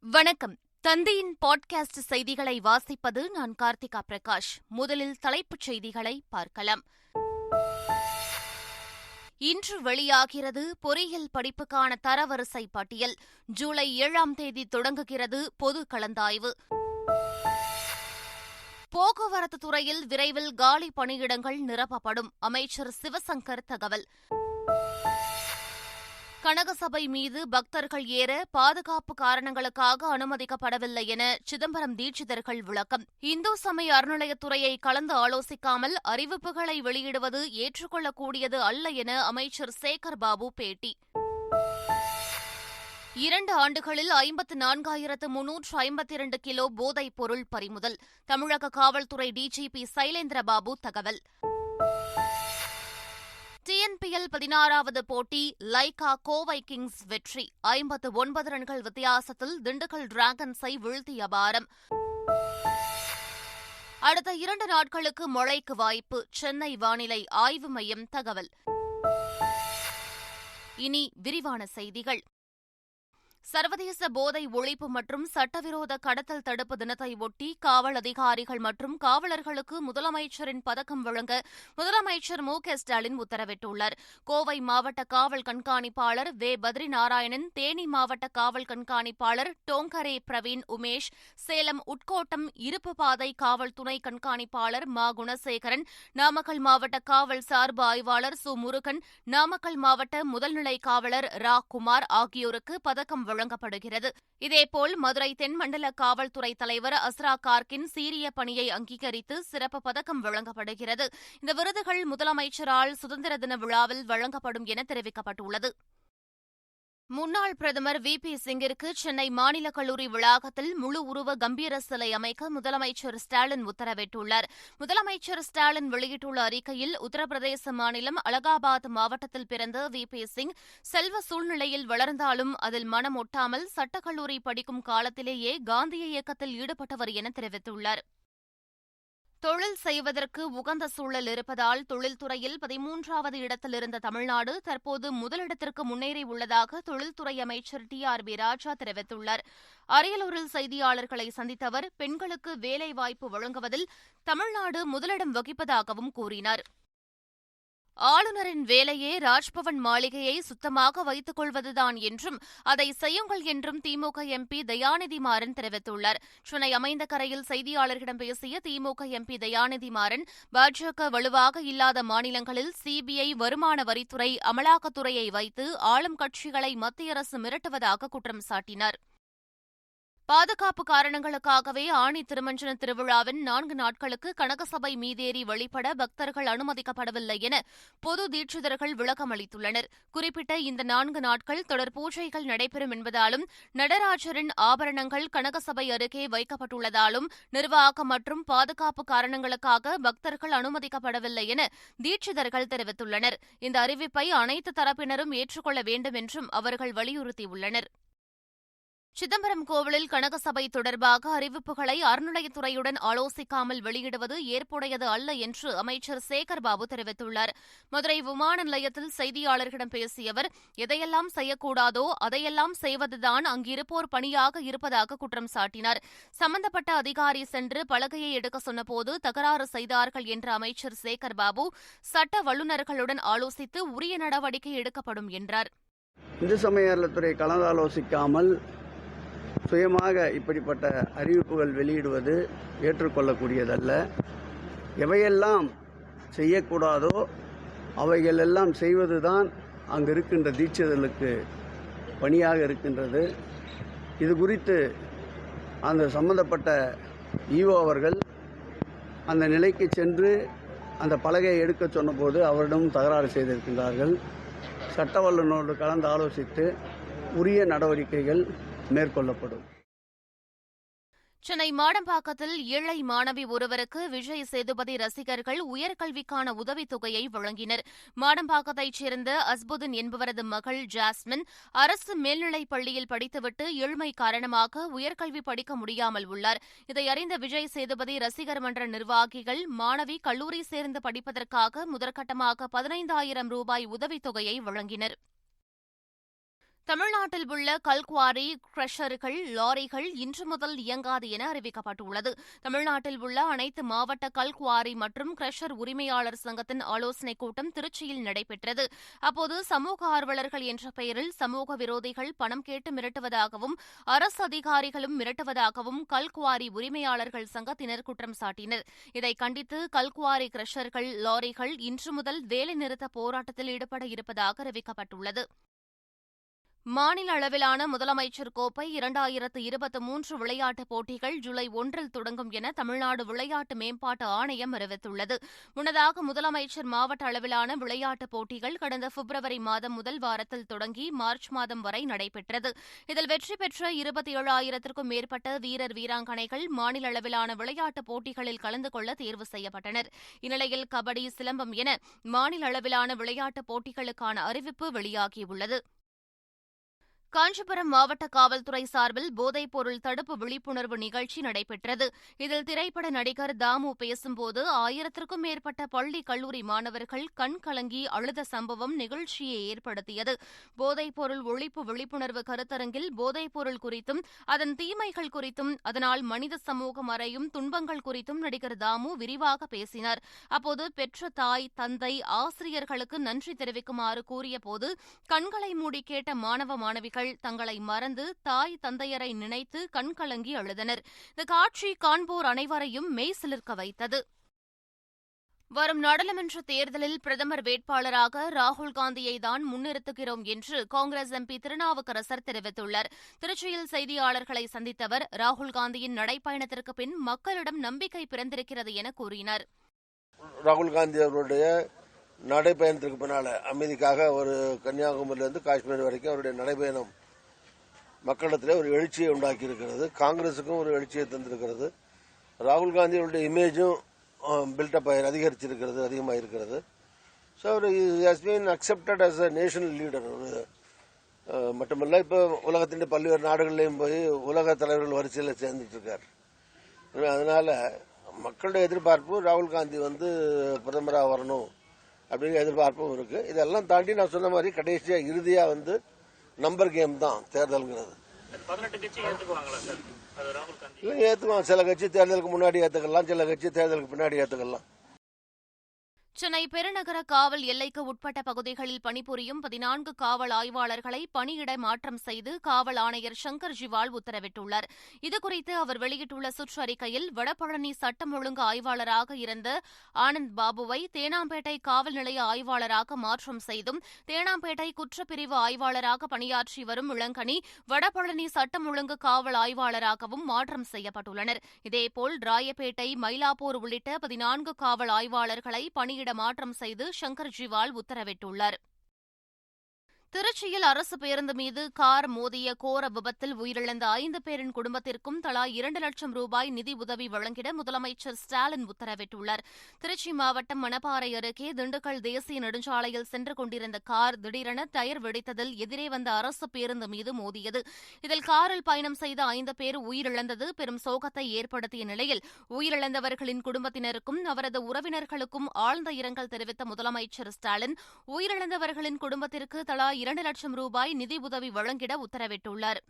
வணக்கம். தந்தையின் பாட்காஸ்ட் செய்திகளை வாசிப்பது நான் கார்த்திகா பிரகாஷ். முதலில் தலைப்புச் செய்திகளை பார்க்கலாம். இன்று வெளியாகிறது பொறியியல் படிப்புக்கான தரவரிசை பட்டியல். ஜூலை ஏழாம் தேதி தொடங்குகிறது பொது கலந்தாய்வு. போக்குவரத்து துறையில் விரைவில் காலி பணியிடங்கள் நிரப்பப்படும். அமைச்சர் சிவசங்கர் தகவல். கனகசபை மீது பக்தர்கள் ஏற பாதுகாப்பு காரணங்களுக்காக அனுமதிக்கப்படவில்லை என சிதம்பரம் தீட்சிதர்கள் விளக்கம். இந்து சமய அறநிலையத்துறையை கலந்து ஆலோசிக்காமல் அறிவிப்புகளை வெளியிடுவது ஏற்றுக்கொள்ளக்கூடியது அல்ல என அமைச்சர் சேகர் பாபு பேட்டி. இரண்டு ஆண்டுகளில் ஐம்பத்து நான்காயிரத்து முன்னூற்று ஐம்பத்தி இரண்டு கிலோ போதைப் பொருள் பறிமுதல். தமிழக காவல்துறை டிஜிபி சைலேந்திரபாபு தகவல். டிஎன்பிஎல் பதினாறாவது போட்டி லைகா கோவை கிங்ஸ் வெற்றி. ஐம்பத்து ஒன்பது ரன்கள் வித்தியாசத்தில் திண்டுக்கல் டிராகன்ஸை வீழ்த்திய பாரம். அடுத்த இரண்டு நாட்களுக்கு மழைக்கு வாய்ப்பு சென்னை வானிலை ஆய்வு மையம் தகவல். இனி விரிவான செய்திகள். சர்வதேச போதை ஒழிப்பு மற்றும் சட்டவிரோத கடத்தல் தடுப்பு தினத்தை ஒட்டி காவல் அதிகாரிகள் மற்றும் காவலர்களுக்கு முதலமைச்சரின் பதக்கம் வழங்க முதலமைச்சர் மு க ஸ்டாலின் உத்தரவிட்டுள்ளார். கோவை மாவட்ட காவல் கண்காணிப்பாளர் வே. பத்ரி நாராயணன் தேனி மாவட்ட காவல் கண்காணிப்பாளர் டோங்கரே பிரவீன் உமேஷ் சேலம் உட்கோட்டம் இருப்பு பாதை காவல் துணை கண்காணிப்பாளர் மா. குணசேகரன் நாமக்கல் மாவட்ட காவல் சார்பு ஆய்வாளர் சு. முருகன் நாமக்கல் மாவட்ட முதல்நிலை காவலர் ரா. குமார் ஆகியோருக்கு பதக்கம் வழங்கப்படுகிறது. இதேபோல் மதுரை தென்மண்டல காவல்துறை தலைவர் அஸ்ரா கார்கின் சீரிய பணியை அங்கீகரித்து சிறப்பு பதக்கம் வழங்கப்படுகிறது. இந்த விருதுகள் முதலமைச்சரால் சுதந்திர தின விழாவில் வழங்கப்படும் என தெரிவிக்கப்பட்டுள்ளது. முன்னாள் பிரதமர் வி. பி. சிங்கிற்கு சென்னை மாநில கல்லூரி வளாகத்தில் முழு உருவ கம்பீர சிலை அமைக்க முதலமைச்சர் ஸ்டாலின் உத்தரவிட்டுள்ளார். முதலமைச்சர் ஸ்டாலின் வெளியிட்டுள்ள அறிக்கையில் உத்தரப்பிரதேச மாநிலம் அலகாபாத் மாவட்டத்தில் பிறந்த வி. பி. சிங் செல்வ சூழ்நிலையில் வளர்ந்தாலும் அதில் மனம் ஒட்டாமல் சட்டக்கல்லூரி படிக்கும் காலத்திலேயே காந்திய இயக்கத்தில் ஈடுபட்டவர் என தெரிவித்துள்ளார். தொழில் செய்வதற்கு உகந்த சூழல் இருப்பதால் தொழில்துறையில் பதிமூன்றாவது இடத்தில் இருந்த தமிழ்நாடு தற்போது முதலிடத்திற்கு முன்னேறி உள்ளதாக தொழில்துறை அமைச்சர் டி ஆர் பி ராஜா தெரிவித்துள்ளார். அரியலூரில் செய்தியாளர்களை சந்தித்த பெண்களுக்கு வேலைவாய்ப்பு வழங்குவதில் தமிழ்நாடு முதலிடம் வகிப்பதாகவும் கூறினார். ஆளுநரின் வேலையே ராஜ்பவன் மாளிகையை சுத்தமாக வைத்துக் கொள்வதுதான் என்றும் அதை செய்யுங்கள் என்றும் திமுக எம்பி தயாநிதி மாறன் தெரிவித்துள்ளார். சென்னை அமைந்த கரையில் செய்தியாளர்களிடம் பேசிய திமுக எம்பி தயாநிதி மாறன் பாஜக வலுவாக இல்லாத மாநிலங்களில் சிபிஐ வருமான வரித்துறை அமலாக்கத்துறையை வைத்து ஆளும் கட்சிகளை மத்திய அரசு மிரட்டுவதாக குற்றம் சாட்டினார். பாதுகாப்பு காரணங்களுக்காகவே ஆணி திருமஞ்சன திருவிழாவின் நான்கு நாட்களுக்கு கனகசபை மீதேறி வழிபட பக்தர்கள் அனுமதிக்கப்படவில்லை என பொது தீட்சிதர்கள் விளக்கம் அளித்துள்ளனர். குறிப்பிட்ட இந்த நான்கு நாட்கள் தொடர் பூஜைகள் நடைபெறும் என்பதாலும் நடராஜரின் ஆபரணங்கள் கனகசபை அருகே வைக்கப்பட்டுள்ளதாலும் நிர்வாகம் மற்றும் பாதுகாப்பு காரணங்களுக்காக பக்தர்கள் அனுமதிக்கப்படவில்லை என தீட்சிதர்கள் தெரிவித்துள்ளனர். இந்த அறிவிப்பை அனைத்து தரப்பினரும் ஏற்றுக்கொள்ள வேண்டும் என்றும் அவர்கள் வலியுறுத்தியுள்ளனர். சிதம்பரம் கோவிலில் கனகசபை தொடர்பாக அறிவிப்புகளை அறநிலையத்துறையுடன் ஆலோசிக்காமல் வெளியிடுவது ஏற்புடையது அல்ல என்று அமைச்சர் சேகர்பாபு தெரிவித்துள்ளார். மதுரை விமான நிலையத்தில் செய்தியாளர்களிடம் பேசிய அவர் எதையெல்லாம் செய்யக்கூடாதோ அதையெல்லாம் செய்வதுதான் அங்கிருப்போர் பணியாக இருப்பதாக குற்றம் சாட்டினார். சம்பந்தப்பட்ட அதிகாரி சென்று பலகையை எடுக்க சொன்னபோது தகராறு செய்தார்கள் என்ற அமைச்சர் சேகர்பாபு சட்ட வல்லுநர்களுடன் ஆலோசித்து உரிய நடவடிக்கை எடுக்கப்படும் என்றார். இந்து சமயத்துறை கலந்தாலோசிக்காமல் சுயமாக இப்படிப்பட்ட அறிவிப்புகள் வெளியிடுவது ஏற்றுக்கொள்ளக்கூடியதல்ல. எவையெல்லாம் செய்யக்கூடாதோ அவைகளெல்லாம் செய்வதுதான் அங்கு இருக்கின்ற தீட்சிதர்களுக்கு பணியாக இருக்கின்றது. இது குறித்து அந்த சம்பந்தப்பட்ட ஈவோ அவர்கள் அந்த நிலைக்கு சென்று அந்த பலகையை எடுக்க சொன்னபோது அவரிடம் தகராறு செய்திருக்கின்றார்கள். சட்ட வல்லுநரோடு கலந்து ஆலோசித்து உரிய நடவடிக்கைகள் மேற்கொள்ளப்படும். சென்னை மாடம்பாக்கத்தில் ஏழை மாணவி ஒருவருக்கு விஜய் சேதுபதி ரசிகர்கள் உயர்கல்விக்கான உதவித்தொகையை வழங்கினர். மாடம்பாக்கத்தைச் சேர்ந்த அஸ்புதன் என்பவரது மகள் ஜாஸ்மின் அரசு மேல்நிலைப் பள்ளியில் படித்துவிட்டு ஏழ்மை காரணமாக உயர்கல்வி படிக்க முடியாமல் உள்ளார். இதை அறிந்த விஜய் சேதுபதி ரசிகர் மன்ற நிர்வாகிகள் மாணவி கல்லூரி சேர்ந்து படிப்பதற்காக முதற்கட்டமாக பதினைந்தாயிரம் ரூபாய் உதவித்தொகையை வழங்கினர். தமிழ்நாட்டில் உள்ள கல்குவாரி கிரஷர்கள் லாரிகள் இன்று முதல் இயங்காது என அறிவிக்கப்பட்டுள்ளது. தமிழ்நாட்டில் உள்ள அனைத்து மாவட்ட கல்குவாரி மற்றும் கிரஷர் உரிமையாளர் சங்கத்தின் ஆலோசனைக் கூட்டம் திருச்சியில் நடைபெற்றது. அப்போது சமூக ஆர்வலர்கள் என்ற பெயரில் சமூக விரோதிகள் பணம் கேட்டு மிரட்டுவதாகவும் அரசு அதிகாரிகளும் மிரட்டுவதாகவும் கல்குவாரி உரிமையாளர்கள் சங்கத்தினர் குற்றம் சாட்டினர். இதை கண்டித்து கல்குவாரி கிரஷர்கள் லாரிகள் இன்று முதல் வேலைநிறுத்த போராட்டத்தில் ஈடுபட இருப்பதாக அறிவிக்கப்பட்டுள்ளது. மாநில அளவிலான முதலமைச்சர் கோப்பை இரண்டாயிரத்து இருபத்தி மூன்று விளையாட்டுப் போட்டிகள் ஜூலை ஒன்றில் தொடங்கும் என தமிழ்நாடு விளையாட்டு மேம்பாட்டு ஆணையம் அறிவித்துள்ளது. முன்னதாக முதலமைச்சர் மாவட்ட அளவிலான விளையாட்டுப் போட்டிகள் கடந்த பிப்ரவரி மாதம் முதல் வாரத்தில் தொடங்கி மார்ச் மாதம் வரை நடைபெற்றது. இதில் வெற்றி பெற்ற இருபத்தி ஏழாயிரத்திற்கும் மேற்பட்ட வீரர் வீராங்கனைகள் மாநில அளவிலான விளையாட்டுப் போட்டிகளில் கலந்து கொள்ள தேர்வு செய்யப்பட்டனர். இந்நிலையில் கபடி சிலம்பம் என மாநில அளவிலான விளையாட்டுப் போட்டிகளுக்கான அறிவிப்பு வெளியாகியுள்ளது. காஞ்சிபுரம் மாவட்ட காவல்துறை சார்பில் போதைப்பொருள் தடுப்பு விழிப்புணர்வு நிகழ்ச்சி நடைபெற்றது. இதில் திரைப்பட நடிகர் தாமு பேசும்போது ஆயிரத்திற்கும் மேற்பட்ட பள்ளி கல்லூரி மாணவர்கள் கண் கலங்கி அழுத சம்பவம் நிகழ்ச்சியை ஏற்படுத்தியது. போதைப்பொருள் ஒழிப்பு விழிப்புணர்வு கருத்தரங்கில் போதைப்பொருள் குறித்தும் அதன் தீமைகள் குறித்தும் அதனால் மனித சமூகம் அறையும் துன்பங்கள் குறித்தும் நடிகர் தாமு விரிவாக பேசினார். அப்போது பெற்ற தாய் தந்தை ஆசிரியர்களுக்கு நன்றி தெரிவிக்குமாறு கூறியபோது கண்களை மூடி கேட்ட மாணவ மாணவிகள் தங்களை மறந்து தாய் தந்தையரை நினைத்து கண்கலங்கி அழுதனர். இந்த காட்சி காண்போர் அனைவரையும் மெய் சிலிர்க்க வைத்தது. வரும் நாடாளுமன்ற தேர்தலில் பிரதமர் வேட்பாளராக ராகுல் காந்தியை தான் முன்னிறுத்துகிறோம் என்று காங்கிரஸ் எம்பி திருநாவுக்கரசர் தெரிவித்துள்ளார். திருச்சியில் செய்தியாளர்களை சந்தித்த அவர் ராகுல் காந்தியின் நடைப்பயணத்திற்கு பின் மக்களிடம் நம்பிக்கை பிறந்திருக்கிறது என கூறினார். ராகுல் காந்தி அவருடைய நடைப்பயணத்திற்கு பின்னால அமைதிக்காக ஒரு கன்னியாகுமரியிலிருந்து காஷ்மீர் வரைக்கும் அவருடைய நடைபயணம் மக்களிடத்தில் ஒரு எழுச்சியை உண்டாக்கி இருக்கிறது காங்கிரசுக்கும் ஒரு எழுச்சியை தந்திருக்கிறது. ராகுல் காந்தியுடைய இமேஜும் பில்டப் அதிகரிச்சிருக்கிறது அதிகமாக இருக்கிறது so our has been accepted as a national leader ஒரு மட்டுமல்ல இப்போ உலகத்தின் பல்வேறு நாடுகள்லையும் போய் உலக தலைவர்கள் வரிசையில் சேர்ந்துட்டு இருக்கார் அதனால மக்களுடைய எதிர்பார்ப்பு ராகுல் காந்தி வந்து பிரதமராக வரணும். அப்படிங்கிற எதிர்பார்ப்பும் இருக்கு. இதெல்லாம் தாண்டி நான் சொன்ன மாதிரி கடைசியா இறுதியா வந்து நம்பர் கேம் தான் தேர்தல்ங்கிறது. பதினெட்டு கட்சி ஏத்துக்குவாங்களா சார்? அது ராகுல் காந்தி. இல்லை ஏற்றுக்கலாம் சில கட்சி தேர்தலுக்கு முன்னாடி ஏற்றுக்கலாம் சில கட்சி தேர்தலுக்கு பின்னாடி ஏற்றுக்கலாம் சென்னை பெருநகர காவல் எல்லைக்கு உட்பட்ட பகுதிகளில் பணிபுரியும் பதினான்கு காவல் ஆய்வாளர்களை பணியிட மாற்றம் செய்து காவல் ஆணையர் சங்கர் ஜிவால் உத்தரவிட்டுள்ளார். இதுகுறித்து அவர் வெளியிட்டுள்ள சுற்றறிக்கையில் வடபழனி சட்டம் ஒழுங்கு ஆய்வாளராக இருந்த ஆனந்த் பாபுவை தேனாம்பேட்டை காவல் நிலைய ஆய்வாளராக மாற்றம் செய்தும் தேனாம்பேட்டை குற்றப்பிரிவு ஆய்வாளராக பணியாற்றி வரும் இளங்கனி வடபழனி சட்டம் ஒழுங்கு காவல் ஆய்வாளராகவும் மாற்றம் செய்யப்பட்டுள்ளனர். இதேபோல் ராயப்பேட்டை மயிலாப்பூர் உள்ளிட்ட பதினான்கு காவல் ஆய்வாளர்களை பணியிட மாற்றம் செய்து சங்கர் ஜிவால் உத்தரவிட்டுள்ளார். திருச்சியில் அரசு பேருந்து மீது கார் மோதிய கோர விபத்தில் உயிரிழந்த ஐந்து பேரின் குடும்பத்திற்கும் தலா இரண்டு லட்சம் ரூபாய் நிதி உதவி வழங்கிட முதலமைச்சர் ஸ்டாலின் உத்தரவிட்டுள்ளார். திருச்சி மாவட்டம் மணப்பாறை அருகே திண்டுக்கல் தேசிய நெடுஞ்சாலையில் சென்று கொண்டிருந்த கார் திடீரென டயர் வெடித்ததில் எதிரே வந்த அரசு பேருந்து மீது மோதியது. இதில் காரில் பயணம் செய்த ஐந்து பேர் உயிரிழந்தது. பெரும் சோகத்தை ஏற்படுத்திய நிலையில் உயிரிழந்தவர்களின் குடும்பத்தினருக்கும் அவரது உறவினர்களுக்கும் ஆழ்ந்த இரங்கல் தெரிவித்த முதலமைச்சர் ஸ்டாலின் உயிரிழந்தவர்களின் குடும்பத்திற்கு தலா இரண்டு லட்சம் ரூபாய் நிதி உதவி வழங்கிட உத்தரவிட்டுள்ளார்.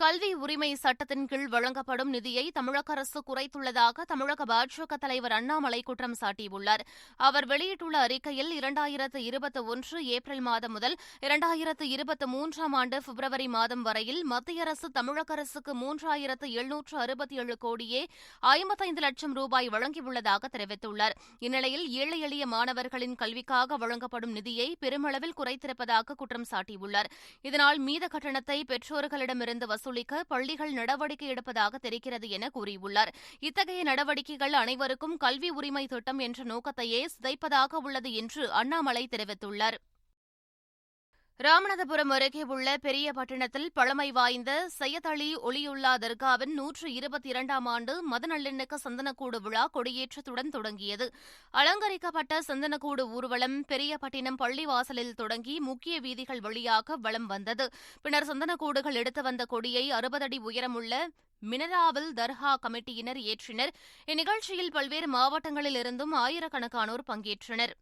கல்வி உரிமை சட்டத்தின் கீழ் வழங்கப்படும் நிதியை தமிழக அரசு குறைத்துள்ளதாக தமிழக பாஜக தலைவர் அண்ணாமலை குற்றம் சாட்டியுள்ளார். அவர் வெளியிட்டுள்ள அறிக்கையில் இரண்டாயிரத்து இருபத்தி ஒன்று ஏப்ரல் மாதம் முதல் இரண்டாயிரத்து இருபத்தி மூன்றாம் ஆண்டு பிப்ரவரி மாதம் வரையில் மத்திய அரசு தமிழக அரசுக்கு மூன்றாயிரத்து எழுநூற்று அறுபத்தி ஏழு கோடியே ஐம்பத்தைந்து லட்சம் ரூபாய் வழங்கியுள்ளதாக தெரிவித்துள்ளார். இந்நிலையில் ஏழை எளிய மாணவர்களின் கல்விக்காக வழங்கப்படும் நிதியை பெருமளவில் குறைத்திருப்பதாக குற்றம் சாட்டியுள்ளார். இதனால் மீத கட்டணத்தை பெற்றோர்களிடமிருந்து வசூலிக்க பள்ளிகள் நடவடிக்கை எடுப்பதாக தெரிகிறது என கூறியுள்ளார். இத்தகைய நடவடிக்கைகள் அனைவருக்கும் கல்வி உரிமை திட்டம் என்ற நோக்கத்தையே சிதைப்பதாக உள்ளது என்று அண்ணாமலை தெரிவித்துள்ளார். ராமநாதபுரம் அருகே உள்ள பெரியபட்டினத்தில் பழமை வாய்ந்த சையதளி ஒளியுல்லா தர்காவின் நூற்று இருபத்தி இரண்டாம் ஆண்டு மதநல்லிணக்க சந்தனக்கூடு விழா கொடியேற்றத்துடன் தொடங்கியது. அலங்கரிக்கப்பட்ட சந்தனக்கூடு ஊர்வலம் பெரியபட்டினம் பள்ளிவாசலில் தொடங்கி முக்கிய வீதிகள் வழியாக வலம் வந்தது. பின்னர் சந்தனக்கூடுகள் எடுத்து வந்த கொடியை அறுபது அடி உயரமுள்ள மினராவில் தர்கா கமிட்டியினர் ஏற்றினர். இந்நிகழ்ச்சியில் பல்வேறு மாவட்டங்களிலிருந்தும் ஆயிரக்கணக்கானோர் பங்கேற்றனர்.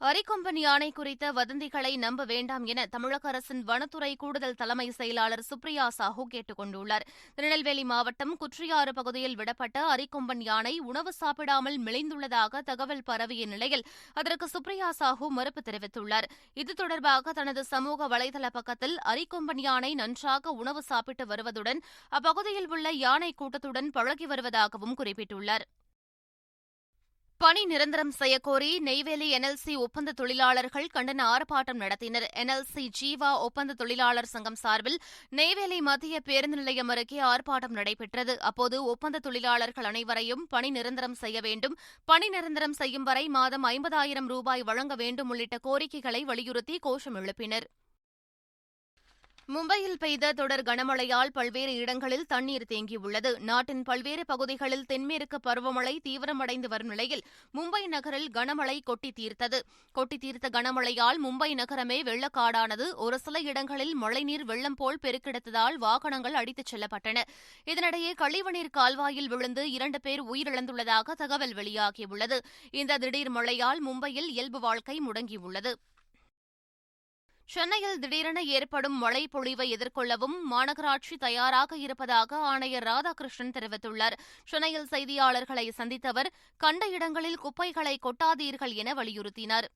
அரிக்கொம்பன் யானை குறித்த வதந்திகளை நம்ப வேண்டாம் என தமிழக அரசின் வனத்துறை கூடுதல் தலைமை செயலாளர் சுப்ரியா சாஹூ கேட்டுக் கொண்டுள்ளார். திருநெல்வேலி மாவட்டம் குற்றியாறு பகுதியில் விடப்பட்ட அரிக்கொம்பன் யானை உணவு சாப்பிடாமல் மெலிந்துள்ளதாக தகவல் பரவிய நிலையில் அதற்கு சுப்ரியா சாஹூ மறுப்பு தெரிவித்துள்ளார். இது தொடர்பாக தனது சமூக வலைதள பக்கத்தில் அரிக்கொம்பன் யானை நன்றாக உணவு சாப்பிட்டு வருவதுடன் அப்பகுதியில் உள்ள யானை கூட்டத்துடன் பழகி வருவதாகவும் குறிப்பிட்டுள்ளார். பணி நிரந்தரம் செய்யக்கோரி நெய்வேலி என்எல்சி ஒப்பந்த தொழிலாளர்கள் கண்டன ஆர்ப்பாட்டம் நடத்தினர். என்எல்சி ஜீவா ஒப்பந்த தொழிலாளர் சங்கம் சார்பில் நெய்வேலி மத்திய பேருந்து நிலையம் அருகே ஆர்ப்பாட்டம் நடைபெற்றது. அப்போது ஒப்பந்த தொழிலாளர்கள் அனைவரையும் பணி நிரந்தரம் செய்ய வேண்டும். பணி நிரந்தரம் செய்யும் வரை மாதம் ஐம்பதாயிரம் ரூபாய் வழங்க வேண்டும் உள்ளிட்ட கோரிக்கைகளை வலியுறுத்தி கோஷம் எழுப்பினர். மும்பையில் பெய்த தொடர் கனமழையால் பல்வேறு இடங்களில் தண்ணீர் தேங்கியுள்ளது. நாட்டின் பல்வேறு பகுதிகளில் தென்மேற்கு பருவமழை தீவிரமடைந்து வரும் நிலையில் மும்பை நகரில் கனமழை கொட்டி தீர்த்தது. கொட்டி தீர்த்த கனமழையால் மும்பை நகரமே வெள்ளக்காடானது. ஒரு சில இடங்களில் மழைநீர் வெள்ளம் போல் பெருக்கெடுத்ததால் வாகனங்கள் அடித்துச் செல்லப்பட்டன. இதனிடையே கழிவுநீர் கால்வாயில் விழுந்து இரண்டு பேர் உயிரிழந்துள்ளதாக தகவல் வெளியாகியுள்ளது. இந்த திடீர் மழையால் மும்பையில் இயல்பு வாழ்க்கை முடங்கியுள்ளது. சென்னையில் திடீரென ஏற்படும் மழை பொழிவை எதிர்கொள்ளவும் மாநகராட்சி தயாராக இருப்பதாக ஆணையர் ராதாகிருஷ்ணன் தெரிவித்துள்ளார். சென்னையில் செய்தியாளர்களை சந்தித்த அவர் கண்ட இடங்களில் குப்பைகளை கொட்டாதீர்கள் என வலியுறுத்தினார்.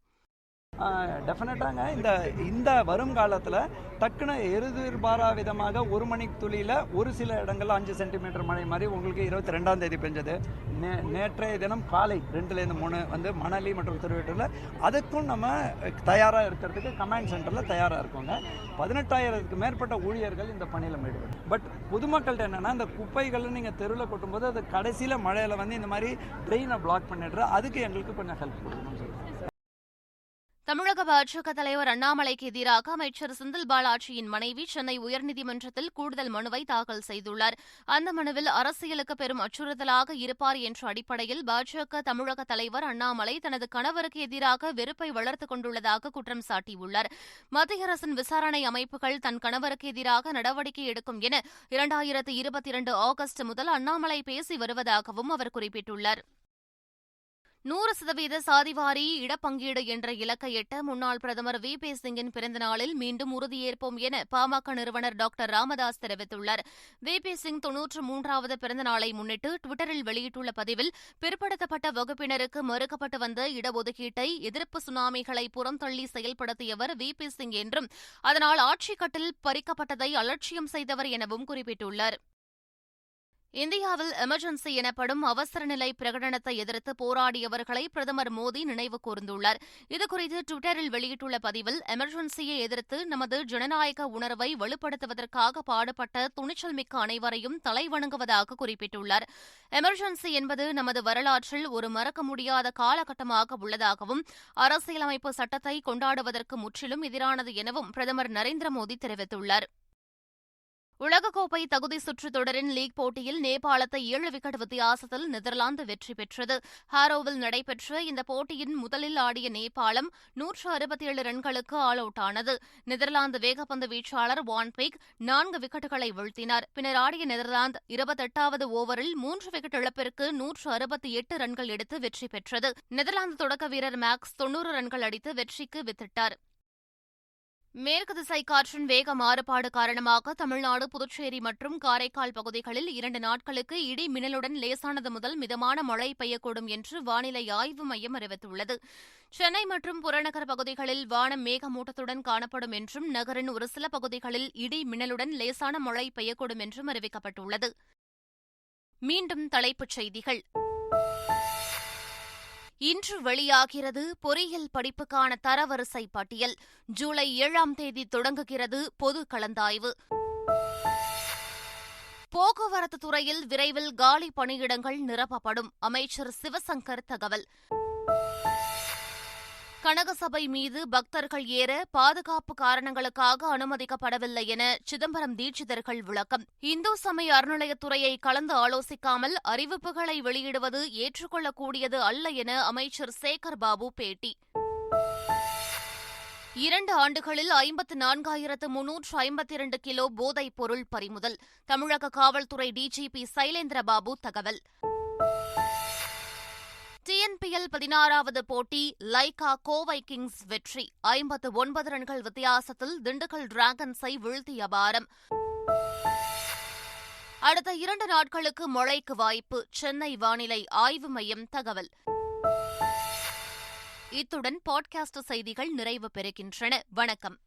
டெஃபினட்டாங்க. இந்த இந்த வருங்காலத்தில் டக்குன்னு எதிர்பாரா விதமாக ஒரு மணி துளியில் ஒரு சில இடங்களில் அஞ்சு சென்டிமீட்டர் மழை மாதிரி உங்களுக்கு இருபத்தி ரெண்டாம் தேதி பெஞ்சது. நே நேற்றைய தினம் காலை ரெண்டுலேருந்து மூணு வந்து மணலி மற்றும் திருவெட்டூரில் அதுக்கும் நம்ம தயாராக இருக்கிறதுக்கு கமாண்ட் சென்டரில் தயாராக இருக்கோங்க. பதினெட்டாயிரத்துக்கு மேற்பட்ட ஊழியர்கள் இந்த பணியில் ஈடுபடும் பட் பொதுமக்கள்கிட்ட என்னென்னா இந்த குப்பைகளை நீங்கள் தெருவில் கொட்டும்போது அது கடைசியில் மழையில் வந்து இந்த மாதிரி ட்ரெயினை பிளாக் பண்ணிடுற அதுக்கு எங்களுக்கு கொஞ்சம் ஹெல்ப் கொடுக்கணும்னு சொல்லுங்கள் தமிழக பாஜக தலைவர் அண்ணாமலைக்கு எதிராக அமைச்சர் செந்தில் பாலாஜியின் மனைவி சென்னை உயர்நீதிமன்றத்தில் கூடுதல் மனுவை தாக்கல் செய்துள்ளார். அந்த மனுவில் அரசியலுக்கு பெரும் அச்சுறுத்தலாக இருப்பார் என்ற அடிப்படையில் பாஜக தமிழக தலைவர் அண்ணாமலை தனது கணவருக்கு எதிராக வெறுப்பை வளர்த்துக் கொண்டுள்ளதாக குற்றம் சாட்டியுள்ளார். மத்திய அரசின் விசாரணை அமைப்புகள் தன் கணவருக்கு எதிராக நடவடிக்கை எடுக்கும் என இரண்டாயிரத்து இருபத்தி இரண்டு ஆகஸ்ட் முதல் அண்ணாமலை பேசி வருவதாகவும் அவர் குறிப்பிட்டுள்ளார். நூறு சதவீத சாதிவாரி இடப்பங்கீடு என்ற இலக்கை எட்ட முன்னாள் பிரதமர் வி. பி. சிங்கின் பிறந்தநாளில் மீண்டும் உறுதியேற்போம் என பாமக நிறுவனர் டாக்டர் ராமதாஸ் தெரிவித்துள்ளார். வி. பி. சிங் தொன்னூற்று மூன்றாவது பிறந்தநாளை முன்னிட்டு டுவிட்டரில் வெளியிட்டுள்ள பதிவில் பிற்படுத்தப்பட்ட வகுப்பினருக்கு மறுக்கப்பட்டு வந்த இடஒதுக்கீட்டை எதிர்ப்பு சுனாமிகளை புறந்தள்ளி செயல்படுத்தியவர் வி. பி. சிங் என்றும் அதனால் ஆட்சிக்கட்டில் பறிக்கப்பட்டதை அலட்சியம் செய்தவர் எனவும் குறிப்பிட்டுள்ளார். இந்தியாவில் எமர்ஜென்சி எனப்படும் அவசர நிலை பிரகடனத்தை எதிர்த்து போராடியவர்களை பிரதமர் மோடி நினைவு கூர்ந்துள்ளார். இதுகுறித்து டுவிட்டரில் வெளியிட்டுள்ள பதிவில் எமர்ஜென்சியை எதிர்த்து நமது ஜனநாயக உணர்வை வலுப்படுத்துவதற்காக பாடுபட்ட துணிச்சல் மிக்க அனைவரையும் தலைவணங்குவதாக குறிப்பிட்டுள்ளார். எமர்ஜென்சி என்பது நமது வரலாற்றில் ஒரு மறக்க முடியாத காலகட்டமாக உள்ளதாகவும் அரசியலமைப்பு சட்டத்தை கொண்டாடுவதற்கு முற்றிலும் எதிரானது எனவும் பிரதமர் நரேந்திர மோடி தெரிவித்துள்ளார். உலகக்கோப்பை தகுதி சுற்று தொடரின் லீக் போட்டியில் நேபாளத்தை ஏழு விக்கெட் வித்தியாசத்தில் நெதர்லாந்து வெற்றி பெற்றது. ஹாரோவில் நடைபெற்ற இந்த போட்டியின் முதலில் ஆடிய நேபாளம் நூற்று அறுபத்தி ஏழு ரன்களுக்கு ஆல் அவுட் ஆனது. நெதர்லாந்து வேகப்பந்து வீச்சாளர் வான்பேக் நான்கு விக்கெட்டுகளை வீழ்த்தினார். பின்னர் ஆடிய நெதர்லாந்து இருபத்தெட்டாவது ஓவரில் மூன்று விக்கெட் இழப்பிற்கு நூற்று அறுபத்தி எட்டு ரன்கள் எடுத்து வெற்றி பெற்றது. நெதர்லாந்து தொடக்க வீரர் மேக்ஸ் தொன்னூறு ரன்கள் அடித்து வெற்றிக்கு வித்திட்டார். மேற்கு திசை காற்றின் வேக மாறுபாடு காரணமாக தமிழ்நாடு புதுச்சேரி மற்றும் காரைக்கால் பகுதிகளில் இரண்டு நாட்களுக்கு இடி மின்னலுடன் லேசானது முதல் மிதமான மழை பெய்யக்கூடும் என்று வானிலை ஆய்வு மையம் அறிவித்துள்ளது. சென்னை மற்றும் புறநகர் பகுதிகளில் வானம் மேகமூட்டத்துடன் காணப்படும் என்றும் நகரின் ஒரு சில பகுதிகளில் இடி மின்னலுடன் லேசான மழை பெய்யக்கூடும் என்றும் அறிவிக்கப்பட்டுள்ளது. மீண்டும் தலைப்புச் செய்திகள். இன்று வெளியாகிறது பொறியியல் படிப்புக்கான தரவரிசை பட்டியல். ஜூலை ஏழாம் தேதி தொடங்குகிறது பொது கலந்தாய்வு. போக்குவரத்து துறையில் விரைவில் காலி பணியிடங்கள் நிரப்பப்படும். அமைச்சர் சிவசங்கர் தகவல். கனகசபை மீது பக்தர்கள் ஏற பாதுகாப்பு காரணங்களுக்காக அனுமதிக்கப்படவில்லை என சிதம்பரம் தீட்சிதர்கள் விளக்கம். இந்து சமய அறநிலையத்துறையை கலந்து ஆலோசிக்காமல் அறிவிப்புகளை வெளியிடுவது ஏற்றுக்கொள்ளக்கூடியது அல்ல என அமைச்சர் சேகர் பாபு பேட்டி. இரண்டு ஆண்டுகளில் ஐம்பத்து நான்காயிரத்து முன்னூற்று ஐம்பத்தி இரண்டு கிலோ போதைப் பொருள் பறிமுதல். தமிழக காவல்துறை டிஜிபி சைலேந்திரபாபு தகவல். டிஎன்பிஎல் பதினாறாவது போட்டி லைகா கோவை கிங்ஸ் வெற்றி. ஐம்பத்து ஒன்பது ரன்கள் வித்தியாசத்தில் திண்டுக்கல் டிராகன்ஸை வீழ்த்திய பாரம். அடுத்த இரண்டு நாட்களுக்கு மழைக்கு வாய்ப்பு சென்னை வானிலை ஆய்வு மையம் தகவல். இத்துடன் பாட்காஸ்ட் செய்திகள் நிறைவு பெறுகின்றன. வணக்கம்.